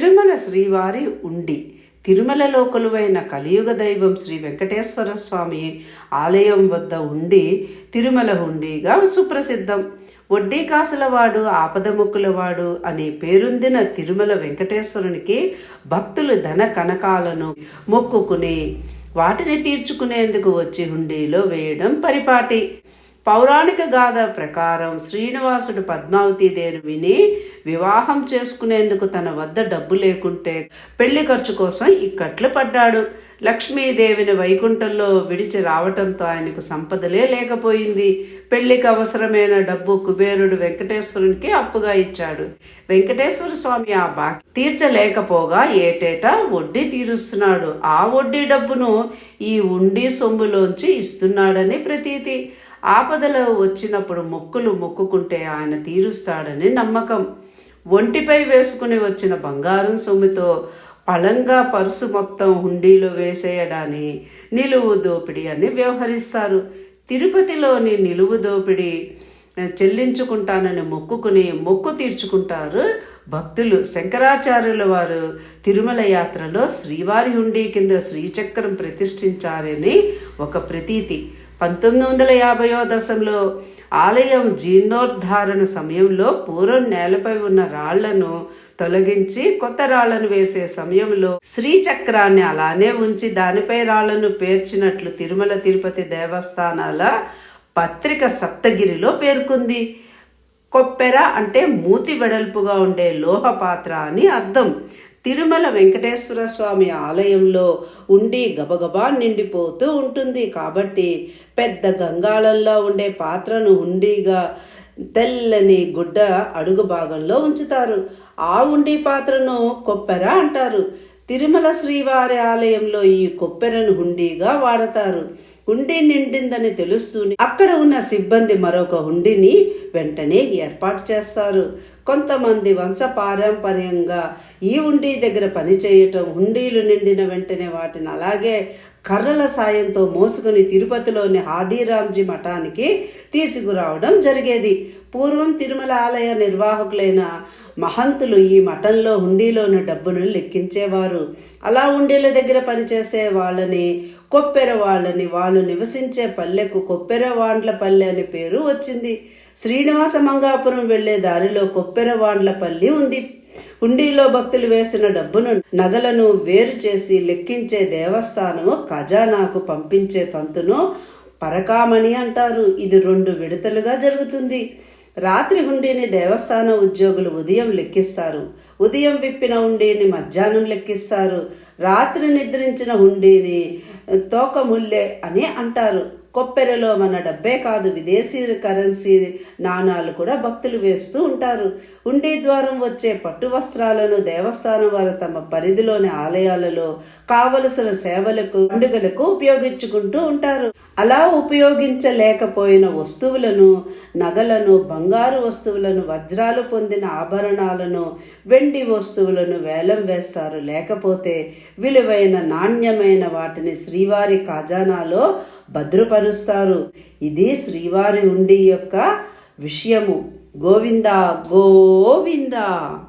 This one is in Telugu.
తిరుమల శ్రీవారి ఉండి తిరుమలలో కొలువైన కలియుగ దైవం శ్రీ వెంకటేశ్వర స్వామి ఆలయం వద్ద ఉండి తిరుమల హుండీగా సుప్రసిద్ధం. వడ్డీ కాసులవాడు ఆపదముక్కులవాడు అనే పేరొందిన తిరుమల వెంకటేశ్వరునికి భక్తులు ధన కనకాలను మొక్కుకుని వాటిని తీర్చుకునేందుకు వచ్చి హుండీలో వేయడం పరిపాటి. పౌరాణిక గాథ ప్రకారం శ్రీనివాసుడు పద్మావతి దేవి విని వివాహం చేసుకునేందుకు తన వద్ద డబ్బు లేకుంటే పెళ్ళి ఖర్చు కోసం ఇక్కట్లు పడ్డాడు. లక్ష్మీదేవిని వైకుంఠంలో విడిచి రావటంతో ఆయనకు సంపదలే లేకపోయింది. పెళ్ళికి అవసరమైన డబ్బు కుబేరుడు వెంకటేశ్వరునికి అప్పుగా ఇచ్చాడు. వెంకటేశ్వర స్వామి ఆ బాకి తీర్చలేకపోగా ఏటేటా వడ్డీ తీరుస్తున్నాడు. ఆ వడ్డీ డబ్బును ఈ ఉండి సొమ్ములోంచి ఇస్తున్నాడని ప్రతీతి. ఆపదలో వచ్చినప్పుడు మొక్కులు మొక్కుకుంటే ఆయన తీరుస్తాడని నమ్మకం. ఒంటిపై వేసుకుని వచ్చిన బంగారం సొమ్ముతో పళంగా పర్సు మొత్తం హుండీలో వేసేయడాన్ని నిలువు దోపిడీ అని వ్యవహరిస్తారు. తిరుపతిలోని నిలువు దోపిడీ చెల్లించుకుంటానని మొక్కుకుని మొక్కు తీర్చుకుంటారు భక్తులు. శంకరాచార్యుల వారు తిరుమల యాత్రలో శ్రీవారి హుండీ కింద శ్రీచక్రం ప్రతిష్ఠించారని ఒక ప్రతీతి. పంతొమ్మిది వందల యాభైవ దశంలో ఆలయం జీర్ణోద్ధారణ సమయంలో పూర్వం నేలపై ఉన్న రాళ్ళను తొలగించి కొత్త రాళ్ళను వేసే సమయంలో శ్రీచక్రాన్ని అలానే ఉంచి దానిపై రాళ్ళను పేర్చినట్లు తిరుమల తిరుపతి దేవస్థానాల పత్రిక సప్తగిరిలో పేర్కొంది. కొప్పెర అంటే మూతి వెడల్పుగా ఉండే లోహ పాత్ర అని అర్థం. తిరుమల వెంకటేశ్వర స్వామి ఆలయంలో ఉండి గబగబా నిండిపోతూ ఉంటుంది. కాబట్టి పెద్ద గంగాళంలో ఉండే పాత్రను ఉండిగా తెల్లని గుడ్డ అడుగు భాగంలో ఉంచుతారు. ఆ ఉండి పాత్రను కొప్పెర అంటారు. తిరుమల శ్రీవారి ఆలయంలో ఈ కొప్పెరను హుండీగా వాడతారు. హుండీ నిండిందని తెలుస్తూనే అక్కడ ఉన్న సిబ్బంది మరొక హుండీని వెంటనే ఏర్పాటు చేస్తారు. కొంతమంది వంశపారంపర్యంగా ఈ హుండీ దగ్గర పనిచేయటం హుండీలు నిండిన వెంటనే వాటిని అలాగే కర్రల సాయంతో మోసుకుని తిరుపతిలోని ఆదిరాంజీ మఠానికి తీసుకురావడం జరిగేది. పూర్వం తిరుమల ఆలయ నిర్వాహకులైన మహంతులు ఈ మఠంలో హుండీలోని డబ్బును లెక్కించేవారు. అలా హుండీల దగ్గర పనిచేసే వాళ్ళని కొప్పెర వాళ్ళని వాళ్ళు నివసించే పల్లెకు కొప్పెర వాండ్ల పల్లె అనే పేరు వచ్చింది. శ్రీనివాస మంగాపురం వెళ్ళే దారిలో కొప్పెర పల్లి ఉంది. హుండీలో భక్తులు వేసిన డబ్బును నగలను వేరు చేసి లెక్కించే దేవస్థానము ఖజానాకు పంపించే తంతును పరకామణి అంటారు. ఇది రెండు విడతలుగా జరుగుతుంది. రాత్రి హుండీని దేవస్థాన ఉద్యోగులు ఉదయం లెక్కిస్తారు. ఉదయం విప్పిన హుండీని మధ్యాహ్నం లెక్కిస్తారు. రాత్రి నిద్రించిన హుండీని తోకముల్లె అని అంటారు. కొప్పెరలో మన డబ్బే కాదు విదేశీ కరెన్సీ నాణాలు కూడా భక్తులు వేస్తూ ఉంటారు. ఉండి ద్వారం వచ్చే పట్టు వస్త్రాలను దేవస్థానం వారు తమ పరిధిలోని ఆలయాలలో కావలసిన సేవలకు పండుగలకు ఉపయోగించుకుంటూ ఉంటారు. అలా ఉపయోగించలేకపోయిన వస్తువులను నగలను బంగారు వస్తువులను వజ్రాలు పొందిన ఆభరణాలను వెండి వస్తువులను వేలం వేస్తారు. లేకపోతే విలువైన నాణ్యమైన వాటిని శ్రీవారి ఖజానాలో భద్రపరుస్తారు. ఇది శ్రీవారి ఉండి యొక్క విషయము. గోవిందా గోవిందా.